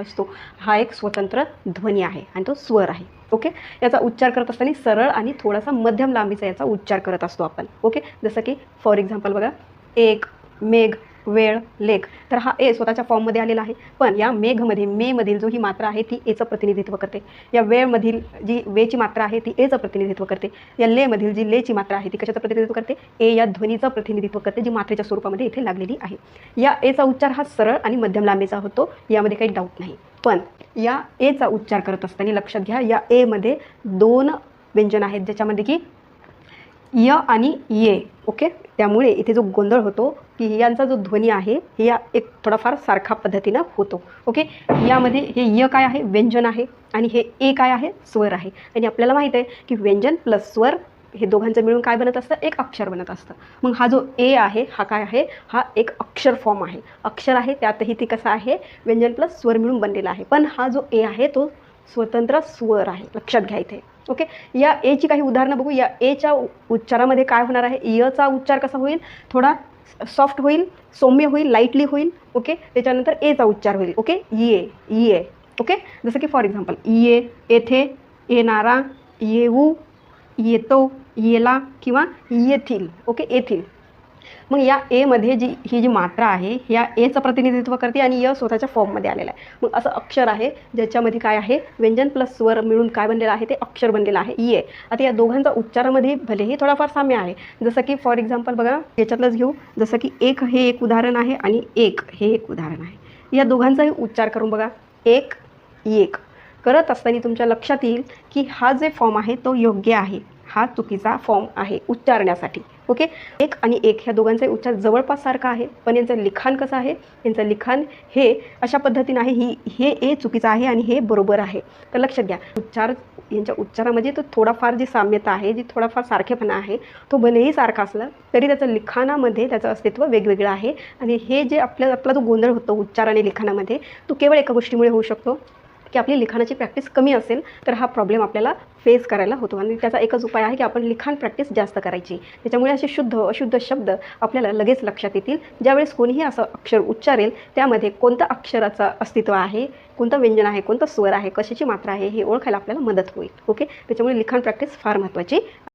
असतो. हा एक स्वतंत्र ध्वनी आहे आणि तो स्वर आहे. ओके? याचा उच्चार करत असताना सरळ आणि थोडासा मध्यम लांबीचा याचा उच्चार करत असतो आपण. ओके? जसं की फॉर एक्झाम्पल बघा. एक मेघ वेळ लेख. तर हा ए स्वतःच्या फॉर्ममध्ये आलेला आहे. पण या मेघमध्ये मेमधील जो ही मात्रा आहे ती एचं प्रतिनिधित्व करते. या वेळमधील जी वेची मात्रा आहे ती एचं प्रतिनिधित्व करते. या लेमधील जी लेची मात्रा आहे ती कशाचं प्रतिनिधित्व करते? ए या ध्वनीचं प्रतिनिधित्व करते जी मात्रेच्या स्वरूपामध्ये इथे लागलेली आहे. या एचा उच्चार हा सरळ आणि मध्यम लांबीचा होतो. यामध्ये काही डाऊट नाही. पण या एचा उच्चार करत असताना लक्षात घ्या या एमध्ये दोन व्यंजन आहेत ज्याच्यामध्ये की य आणि ये ओके त्यामुळे इथे जो गोंधळ होतो की यांचा जो ध्वनी आहे हे या एक थोडाफार सारखा पद्धतीनं होतो ओके यामध्ये हे य काय आहे? व्यंजन आहे. आणि हे ए काय आहे? स्वर आहे. आणि आपल्याला माहीत आहे की व्यंजन प्लस स्वर हे दोघांचं मिळून काय बनत असतं? एक अक्षर बनत असतं. मग हा जो ए आहे हा काय आहे? हा एक अक्षर फॉर्म आहे. अक्षर आहे त्यातही ती कसा आहे? व्यंजन प्लस स्वर मिळून बनलेला आहे. पण हा जो ए आहे तो स्वतंत्र स्वर आहे लक्षात घ्या इथे ओके या एची काही उदाहरणं बघू. या एच्या उच्चारामध्ये काय होणार आहे? यचा उच्चार कसा होईल? थोडा सॉफ्ट होईल सौम्य होईल लाईटली होईल. ओके त्याच्यानंतर एचा उच्चार होईल. ओके ये ये. ओके जसं की फॉर एक्झाम्पल ये येथे येणारा येऊ येतो येला किंवा येथील. ओके येथील. मग या एमध्ये जी ही जी मात्रा आहे या एचं प्रतिनिधित्व करते आणि य स्वतःच्या फॉर्ममध्ये आलेलं आहे. मग असं अक्षर आहे ज्याच्यामध्ये काय आहे व्यंजन प्लस स्वर मिळून काय बनलेलं आहे ते अक्षर बनलेलं आहे ये आता या दोघांचा उच्चारामध्ये भलेही थोडाफार साम्य आहे. जसं की फॉर एक्झाम्पल बघा याच्यातलंच घेऊ. जसं की एक हे एक उदाहरण आहे आणि एक हे एक उदाहरण आहे. या दोघांचाही उच्चार करून बघा. एक e एक. करत असताना तुमच्या लक्षात येईल की हा जे फॉर्म आहे तो योग्य आहे. हा चुकीचा फॉर्म आहे उच्चारण्यासाठी. ओके एक आणि एक ह्या दोघांचा उच्चार जवळपास सारखा आहे पण यांचं लिखाण कसं आहे? यांचं लिखाण हे अशा पद्धतीनं आहे ही हे ए चुकीचं आहे आणि हे बरोबर आहे. तर लक्षात घ्या उच्चार यांच्या उच्चारामध्ये तो थोडाफार जी साम्यता आहे जी थोडाफार सारखेपणा आहे तो भलेही सारखा असला तरी त्याचं लिखाणामध्ये त्याचं अस्तित्व वेगवेगळं आहे. आणि हे जे आपल्या आपला जो गोंधळ होतो उच्चार आणि लिखाणामध्ये तो केवळ एका गोष्टीमुळे होऊ शकतो. की आपली लिखाणाची प्रॅक्टिस कमी असेल तर हा प्रॉब्लेम आपल्याला फेस करायला होतो. आणि त्याचा एकच उपाय आहे की आपण लिखाण प्रॅक्टिस जास्त करायची. त्याच्यामुळे असे शुद्ध अशुद्ध शब्द आपल्याला लगेच लक्षात येतील. ज्यावेळेस कोणीही असं अक्षर उच्चारेल त्यामध्ये कोणतं अक्षराचं अस्तित्व आहे कोणतं व्यंजन आहे कोणतं स्वर आहे कशाची मात्रा आहे हे ओळखायला आपल्याला मदत होईल. ओके त्याच्यामुळे लिखाण प्रॅक्टिस फार महत्त्वाची